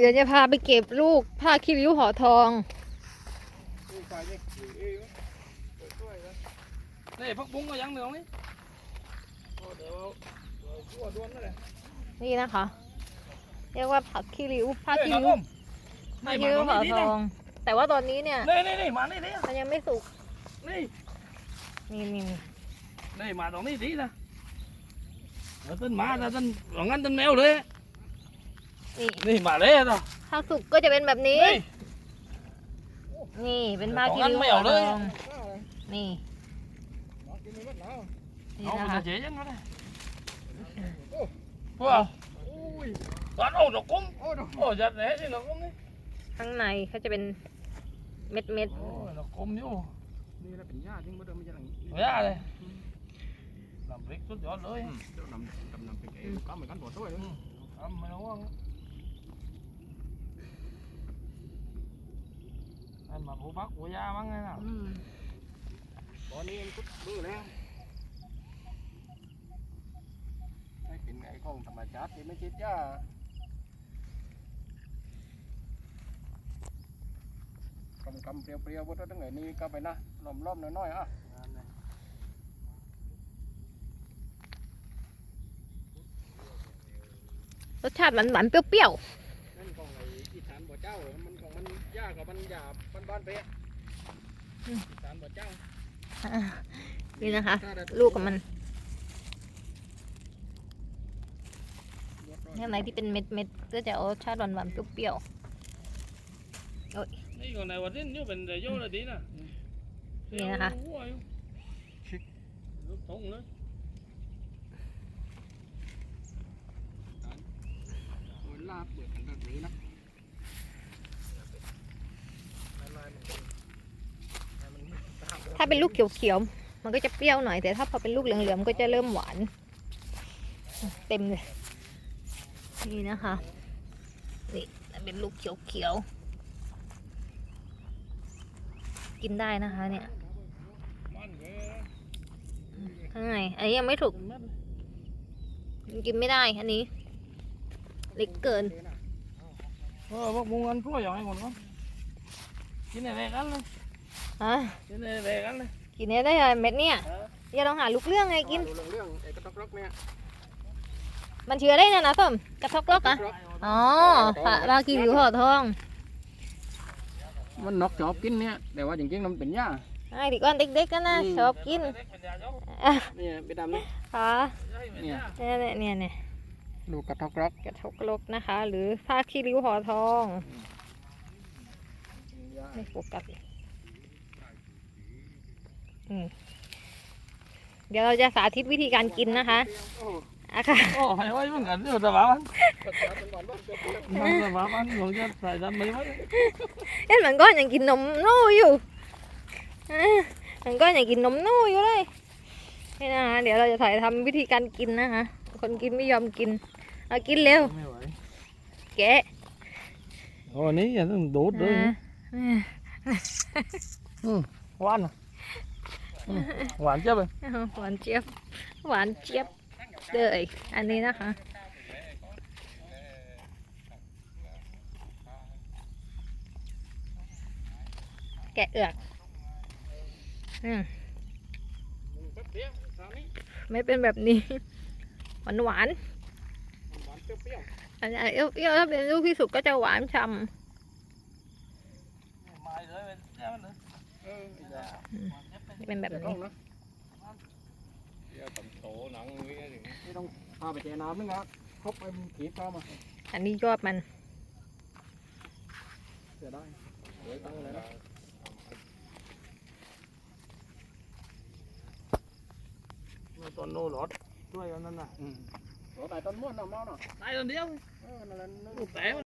เดี๋ยวจะพาไปเก็บลูกผ้าคีริ้วหอทองนี่พักบุ้งก็ยังเหนืองนี่เดี๋ยวชั่วด้วนนั่นแหละนี่นะคะ เรียกว่าผักคีริ้วผ้าเฮ้ยคีครับริ้ผวมผ้านี่คีมาริ้วตรงหอนี้ทอง แต่ว่าตอนนี้เนี่ยนี่นี่นี่มานี่ดิมันยังไม่สุกนี่นี่นี่นี่นี่มาตรงนี้ดินะเดี๋ยวต้นหมาแต่ต้นหลังนั้นต้นแมวเลย นี่นี่มาเลยต่อถ้าสุกก็จะเป็นแบบนี้นี่นี่เป็นผ้าคีริ้วของนั้นไม่หอเอาเลยทองนี่นี่เอานะไปคะเฉยยังไงพวกตอนเอาดอกกุ้มโอ้จัดเลยนี่ดอกกุ้มนี่ข้างในเขาจะเป็นเม็ดเม็ดโอ้ดอกกุ้มอยู่นี่แหละเป็นหญ้าจริงบ่เดิมมันจะหลังไม่ได้เลยลำพริกสุดยอดเลยเจ้านำกำนำไปแก่ก็เหมือนกันบ่ด้วยทำไม่รู้ว่า ไอ้มาผู้พักผู้ยามั้งไงน่ะๆอืมตอนนี้มันก็ดื้อแล้วให้กินไอ้ของธรรมชาติที่ไม่คิดหญ้ากำกำเปรี้ยวๆบ่ต้องไหนนี่ก็ไปนะล้อมๆน้อยๆอะรสชาติหวานหวานๆเปรี้ยวนั่ กับมันหยาบบ้านๆไปอะอีสานบ่เจ้าๆอ่านี่นะคะ ลูกของมันข้างในที่เป็นเม็ดเม็ดๆก็จะเอารสชาติหวานหวานๆเปรี้ยวนี่ còn này vật đến như mình để vô là tí nè Vậy hả? lúc thùng nữa มันลาบเบิดกันแบบนี้นะ ๆถ้าเป็นลูกเขียวๆ มันก็จะเปรี้ยวหน่อย แต่ถ้าพอเป็นลูกเหลืองๆก็จะเริ่มหวาน เต็มเลย นี่นะคะ นี่เป็นลูกเขียวๆ กินได้นะคะ เนี่ยข้างในอันนี้ยังไม่ถูก กินไม่ได้ อันนี้ เล็กเกิน Ờ, bác buông ăn thua rồi còn con Cái này về ăn lên อะ Cái này về ăn lên กิน ได้เลยเม็ดเนี่ยอย่าลองหาลูกเรื่องไงกินดูเรื่องๆไอ้กระต๊อกรกเนี่ยมันเชื้อได้นะนะส้มกระทอกลอกอะอ๋อปลาปลากินหรือห่อทองมันนกชอบกินเนี่ยแต่ว่าจริงๆมันเป็นหญ้าไอ้ที่ก้อนเด็กๆกันนะอืมชอบกิน Để mình nhà cháu อะเนี่ยไปดำนี่ค่ะ Đây mình Nè. nhà เนี่ยเนี่ยเนี่ยเนี่ยลูกกระต๊อกรกกระทกลกนะคะ หรือผ้าขี้ริ้วห่อทองไม่โฟกัส เลยอืมเดี๋ยวเราจะสาธิตวิธีการกินนะคะอะค่ะ Ồ, phải ơi, mình gần rồi, tao bảo ăn Tao bảo ăn, rồi cho xài ra mấy mấy เอ๊ะมันก็ยังกินนมนู่อยู่อะมันก็ยังกินนมนู่อยู่เลยนี่นะคะเดี๋ยวเราจะถ่ายทำวิธีการกินนะคะคนกินไม่ยอมกินเอากินเร็ว Mày bảo แกะ Ồ, ní giờ nó đốt อ่า rồi อ่า Ngoan à Ừ, Ngoan chưa vậy อ้าวหวานเจี๊ยบ หวานเจี๊ยบเลยอันนี้นะคะแกะเอือกอืมไม่เป็นแบบนี้ หวานหวานๆอันนี้เปรี้ยวๆถ้าเป็นลูกที่สุกก็จะหวานฉ่ Mày rồi, mày ra nó nữa ำเป็นแบบนี้ ไม่ต้องพาไปเจน้ำนึงนะครบไปมันขีดเข้ามาอันนี้ยอดมัน เสียได้เดี๋ยวตั้งเลยนะ Nó toàn nô lót Tôi con nó nè อืมโอ้แต่ต้นม้วนเนาะเมาเนาะ Đây con điếu เออนั่นแหละนึก Nó té mà